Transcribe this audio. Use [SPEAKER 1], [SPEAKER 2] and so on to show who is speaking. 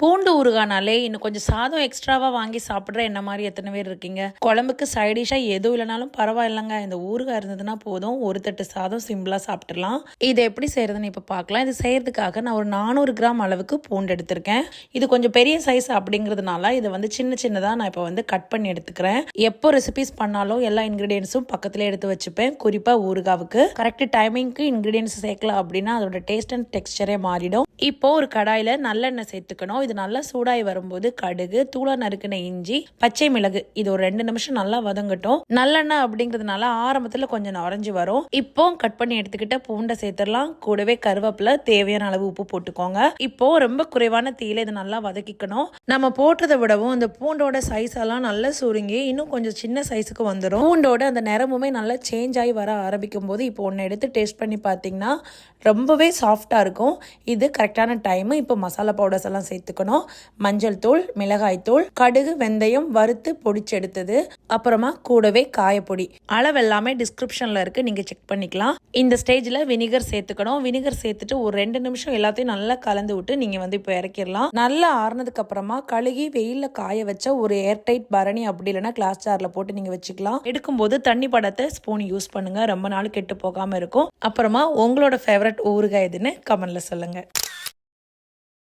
[SPEAKER 1] பூண்டு ஊறுகானாலே இன்னும் கொஞ்சம் சாதம் எக்ஸ்ட்ராவாக வாங்கி சாப்பிட்ற என்ன மாதிரி எத்தனை பேர் இருக்கீங்க? குழம்புக்கு சைடிஷாக எதுவும் இல்லைனாலும் பரவாயில்லைங்க. இந்த ஊறுகாய் இருந்ததுன்னா போதும். ஒரு தட்டு சாதம் சிம்பிளாக சாப்பிட்றலாம் இது எப்படி செய்யறதுன்னு இப்போ பார்க்கலாம் இது செய்யறதுக்காக நான் ஒரு நானூறு கிராம் அளவுக்கு பூண்டு எடுத்திருக்கேன். இது கொஞ்சம் பெரிய சைஸ் அப்படிங்கிறதுனால இதை வந்து சின்ன சின்னதாக நான் இப்போ வந்து கட் பண்ணி எடுத்துக்கிறேன். எப்போ ரெசிபிஸ் பண்ணாலும் எல்லா இன்க்ரீடியன்ஸும் பக்கத்தில் எடுத்து வச்சுப்பேன். குறிப்பாக ஊறுகாவுக்கு. கரெக்ட் டைமிங்க்கு இன்க்ரீடியன்ஸ் சேர்க்கல அப்படின்னா அதோட டேஸ்ட் அண்ட் டெக்ஸ்டரே மாறிடும். இப்போது ஒரு கடாயில் நல்லெண்ணெய் சேர்த்துக்கணும். இது நல்லா சூடாகி வரும்போது கடுகு தூளா நறுக்கின இஞ்சி பச்சை மிளகு இது ஒரு ரெண்டு நிமிஷம் நல்லா வதங்கட்டும். நல்லெண்ணெய் அப்படிங்கிறதுனால ஆரம்பத்தில் கொஞ்சம் நுரைஞ்சு வரும். இப்போ கட் பண்ணி எடுத்துக்கிட்ட பூண்டை சேர்த்துடலாம். கூடவே கருவேப்பிலை தேவையான அளவு உப்பு போட்டுக்கோங்க. இப்போ ரொம்ப குறைவான தீயில இதை நல்லா வதக்கிக்கணும். நம்ம போட்டதை விடவும் அந்த பூண்டோட சைஸ் எல்லாம் நல்லா சுருங்கி இன்னும் கொஞ்சம் சின்ன சைஸுக்கு வந்துடும் பூண்டோட அந்த நிறமுமே நல்லா சேஞ்ச் ஆகி வர ஆரம்பிக்கும் போது இப்போ ஒன்று எடுத்து டேஸ்ட் பண்ணி பார்த்தீங்கன்னா ரொம்பவே சாஃப்டாக இருக்கும். இது கரெக்டான டைமு இப்போ மசாலா பவுடர்ஸ் எல்லாம் சேர்த்துக்கணும். மஞ்சள் தூள் மிளகாய் தூள் கடுகு வெந்தயம் வறுத்து பொடிச்செடுத்தது அப்புறமா கூடவே காயப்பொடி. அளவு எல்லாமே டிஸ்கிரிப்ஷனில் இருக்கு நீங்கள் செக் பண்ணிக்கலாம். இந்த ஸ்டேஜில் வினிகர் சேர்த்துக்கணும். வினிகர் சேர்த்துட்டு ஒரு ரெண்டு நிமிஷம் எல்லாத்தையும் நல்லா கலந்து விட்டு நீங்கள் வந்து இப்போ இறக்கிடலாம். நல்லா ஆறுனதுக்கு அப்புறமா கழுகி வெயிலில் காய வச்ச ஒரு ஏர்டைட் பரணி அப்படி இல்லைன்னா கிளாஸ் ஜாரில் போட்டு நீங்கள் வச்சுக்கலாம். எடுக்கும்போது தண்ணி படத்தை ஸ்பூன் யூஸ் பண்ணுங்க. ரொம்ப நாள் கெட்டு போகாமல் இருக்கும். அப்புறமா உங்களோட ஃபேவரட் ஊறுகாய் எதுன்னு கமெண்ட்ல சொல்லுங்க.